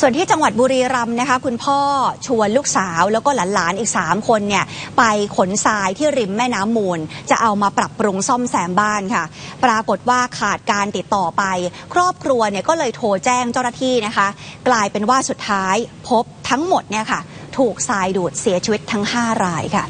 ส่วนที่จังหวัดบุรีรัมย์นะคะ คุณพ่อชวนลูกสาวแล้วก็หลานๆอีก 3 คนเนี่ยไปขนทรายที่ริมแม่น้ำมูล จะเอามาปรับปรุงซ่อมแซมบ้านค่ะ ปรากฏว่าขาดการติดต่อไป ครอบครัวเนี่ยก็เลยโทรแจ้งเจ้าหน้าที่นะคะ กลายเป็นว่าสุดท้ายพบทั้งหมดเนี่ยค่ะ ถูกทรายดูดเสียชีวิตทั้ง 5 รายค่ะ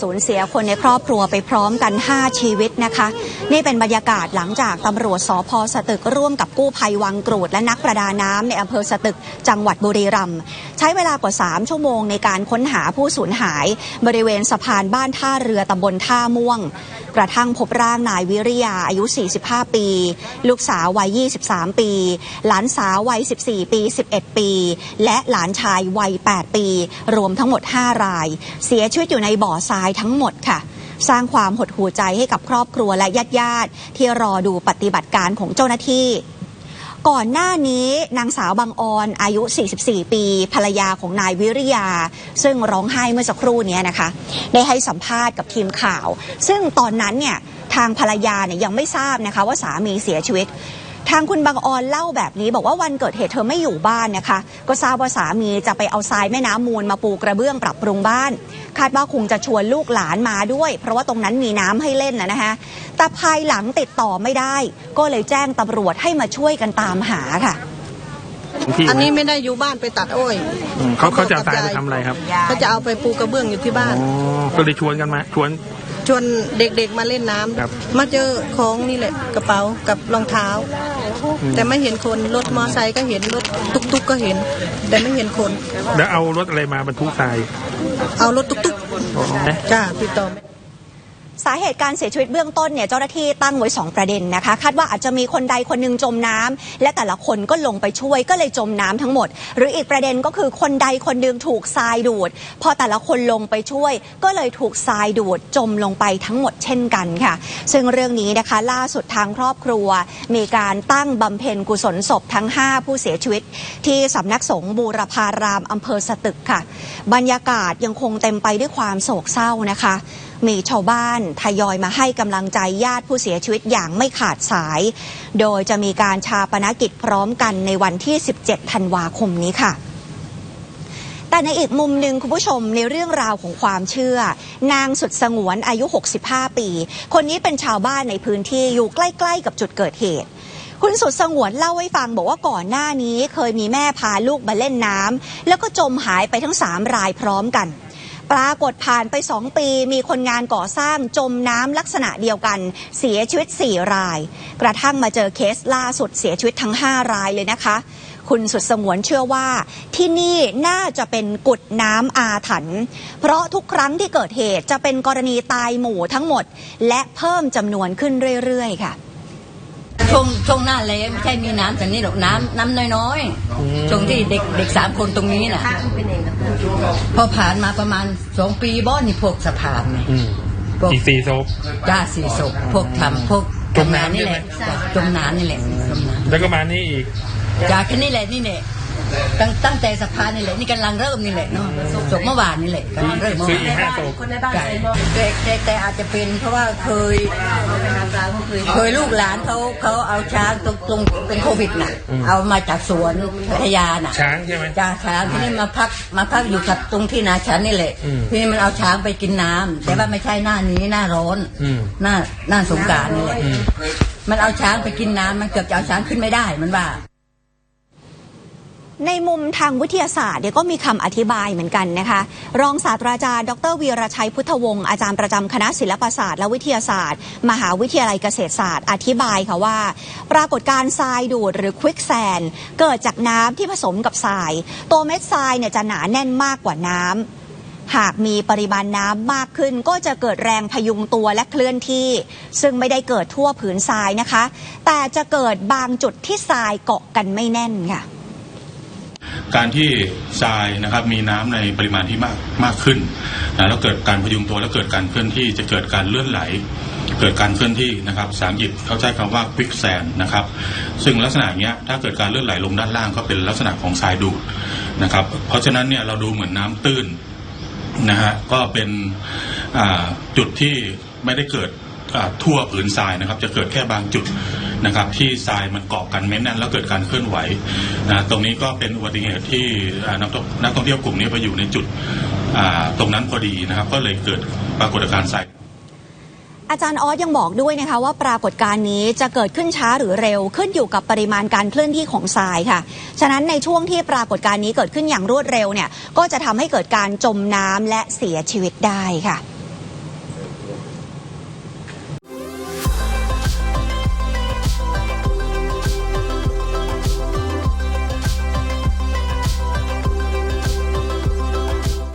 สูญเสียคนในครอบครัวไปพร้อมกัน 5 ชีวิตนะคะ นี่เป็นบรรยากาศหลังจากตำรวจสพสตึกร่วมกับกู้ภัยวังกรูดและนักประดาน้ำในอำเภอสตึกจังหวัดบุรีรัมย์ใช้เวลากว่า 3 ชั่วโมงในการค้นหาผู้สูญหาย บริเวณสะพานบ้านท่าเรือตำบลท่าม่วง กระทั่งพบร่างนายวิริยาอายุ 45 ปี ลูกสาววัย 23 ปี หลานสาววัย 14 ปี 11 ปี และหลานชายวัย 8 ปี รวมทั้งหมด 5 ราย เสียชีวิตอยู่ในบ่อทรายทั้งหมดค่ะสร้างความหดหู่ใจให้กับครอบครัวและญาติญาติๆที่รอดูปฏิบัติการของเจ้าหน้าที่ ก่อนหน้านี้นางสาวบางออนอายุ 44 ปี ภรรยาของนายวิริยา ซึ่งร้องไห้เมื่อสักครู่นี้นะคะ ได้ให้สัมภาษณ์กับทีมข่าว ซึ่งตอนนั้นเนี่ยทางภรรยาเนี่ยยังไม่ทราบนะคะว่าสามีเสียชีวิต ทางคุณบางออนเล่าแบบนี้ บอกว่าวันเกิดเหตุเธอไม่อยู่บ้านนะคะ ก็ทราบว่าสามีจะไปเอาทรายแม่น้ำมูลมาปูกระเบื้องปรับปรุงบ้าน คาดว่าคงจะชวนลูกหลานมาด้วย เพราะว่าตรงนั้นมีน้ำให้เล่นนะนะคะแต่ภายหลังติดต่อไม่ได้ ก็เลยแจ้งตำรวจให้มาช่วยกันตามหาค่ะที่อันนี้ไม่ได้อยู่บ้านไปตัดอ้อยอืมเขาเขาจะเอาทรายไปทำอะไรครับเขาจะเอาไปปูกระเบื้องอยู่ที่บ้านอ๋อก็เลยชวนกันมาชวน ชวนเด็กๆมาเล่นน้ำครับ มาเจอของนี่แหละกระเป๋ากับรองเท้า แต่ไม่เห็นคนรถมอไซค์ก็เห็นรถตุ๊กๆก็เห็น แต่ไม่เห็นคน แล้วเอารถอะไรมาบรรทุกทรายเอารถตุ๊กอ๋อ ๆจ้าติดต่อไม่ สาเหตุการเสียชีวิตเบื้องต้นเนี่ยเจ้าหน้าที่ตั้งไว้ 2 ประเด็นนะคะ คาดว่าอาจจะมีคนใดคนหนึ่งจมน้ำและแต่ละคนก็ลงไปช่วยก็เลยจมน้ำทั้งหมด หรืออีกประเด็นก็คือคนใดคนหนึ่งถูกทรายดูด พอแต่ละคนลงไปช่วย ก็เลยถูกทรายดูดจมลงไปทั้งหมดเช่นกันค่ะ ซึ่งเรื่องนี้นะคะล่าสุดทางครอบครัว มีการตั้งบำเพ็ญกุศลศพทั้ง 5 ผู้เสียชีวิต ที่สำนักสงฆ์บูรพารามอำเภอสตึกค่ะ บรรยากาศยังคงเต็มไปด้วยความโศกเศร้านะคะมีชาวบ้านทยอยมาให้กำลังใจญาติผู้เสียชีวิตอย่างไม่ขาดสาย โดยจะมีการชาปนกิจพร้อมกันในวันที่ 17 ธันวาคมนี้ค่ะแต่ในอีกมุมหนึ่งคุณผู้ชมในเรื่องราวของความเชื่อ นางสุดสงวนอายุ 65 ปี คนนี้เป็นชาวบ้านในพื้นที่อยู่ใกล้ ๆ กับจุดเกิดเหตุ คุณสุดสงวนเล่าให้ฟังบอกว่าก่อนหน้านี้เคยมีแม่พาลูกมาเล่นน้ำแล้วก็จมหายไปทั้ง3รายพร้อมกัน ปรากฏผ่านไป 2 ปีมีคนงานก่อสร้างจมน้ำลักษณะเดียวกัน เสียชีวิต 4 ราย กระทั่งมาเจอเคสล่าสุดเสียชีวิตทั้ง 5 รายเลยนะคะ คุณสุดสงวนเชื่อว่าที่นี่น่าจะเป็นกุดน้ำอาถรรพ์เพราะทุกครั้งที่เกิดเหตุจะเป็นกรณีตายหมู่ทั้งหมด และเพิ่มจำนวนขึ้นเรื่อยๆ ค่ะ ช่วงช่วงหน้าแล้งไม่ใช่มีน้ำแต่นี่หรอกน้ำน้ำน้อยๆช่วงที่เด็กเด็กสามคนตรงนี้น่ะ พอผ่านมาประมาณสองปีบ้อนนี่พวกสะพานไงอืมพวกอีกสี่ศพ จ้าสี่ศพพวกทำพวกจมน้ำ ทำงนี่แหละจมน้ำนี่แหละจมน้แล้วก็มานี่อีกำจากแค่นี้แหละนี่แหละ ตั้งตั้งแต่สะพานนี่แหละนี่กำลังเริ่มนี่แหละเนาะศพเมื่อวานนี่แหละกำลังเริ่มเมื่อคือวานอีกห้าศพใช่แต่แต่แต่อาจจะเป็นเพราะว่าเคยเคยลูกหลานเขาเขาเอาช้างตรงตรงเป็นโควิดน่ะ เอามาจากสวนพัทยาน่ะช้างใช่ไหมจ้าช้างที่นี่มาพักมาพักอยู่กับตรงที่นาฉันนี่แหละอืมที่นี่มันเอาช้างไปกินน้ำแต่ว่าไม่ใช่หน้านี้หน้าร้อนอืมหน้าหน้าสงกรารนี่แหละอืมมันเอาช้างไปกินน้ำมันเกือบจะเอาช้างขึ้นไม่ได้มันว่า ในมุมทางวิทยาศาสตร์เนี่ยก็มีคำอธิบายเหมือนกันนะคะ รองศาสตราจารย์ ดรวีรชัยพุทธวงศ์อาจารย์ประจำคณะศิลปศาสตร์และวิทยาศาสตร์ มหาวิทยาลัยเกษตรศาสตร์ อธิบายค่ะว่า ปรากฏการ์ทรายดูดหรือควิกแซนเกิดจากน้ำที่ผสมกับทราย ตัวเม็ดทรายเนี่ยจะหนาแน่นมากกว่าน้ำหากมีปริมาณน้ำมากขึ้นก็จะเกิดแรงพยุงตัวและเคลื่อนที่ ซึ่งไม่ได้เกิดทั่วผืนทรายนะคะ แต่จะเกิดบางจุดที่ทรายเกาะกันไม่แน่นค่ะ การที่ทรายนะครับมีน้ำในปริมาณที่มากมากขึ้นนะแล้วเกิดการพยุงตัวแล้วเกิดการเคลื่อนที่จะเกิดการเลื่อนไหล เกิดการเคลื่อนที่นะครับภาษาอังกฤษเขาใช้คำว่า quicksand นะครับ ซึ่งลักษณะเงี้ยถ้าเกิดการเลื่อนไหลลงด้านล่างก็เป็นลักษณะของทรายดูดนะครับ เพราะฉะนั้นเนี่ยเราดูเหมือนน้ำตื้นนะฮะก็เป็นจุดที่ไม่ได้เกิดทั่วผืนทรายนะครับ จะเกิดแค่บางจุด นะครับที่ทรายมันเกาะกันเม้นแน่นแล้วเกิดการเคลื่อนไหวนะตรงนี้ก็เป็นอุบัติเหตุที่นักท่องนักท่องเที่ยวกลุ่มนี้ไปอยู่ในจุดตรงนั้นพอดีนะครับก็เลยเกิดปรากฏการณ์ทรายอาจารย์ออสยังบอกด้วยนะคะว่าปรากฏการณ์นี้จะเกิดขึ้นช้าหรือเร็วขึ้นอยู่กับปริมาณการเคลื่อนที่ของทรายค่ะ ฉะนั้นในช่วงที่ปรากฏการณ์นี้เกิดขึ้นอย่างรวดเร็วเนี่ยก็จะทำให้เกิดการจมน้ำและเสียชีวิตได้ค่ะ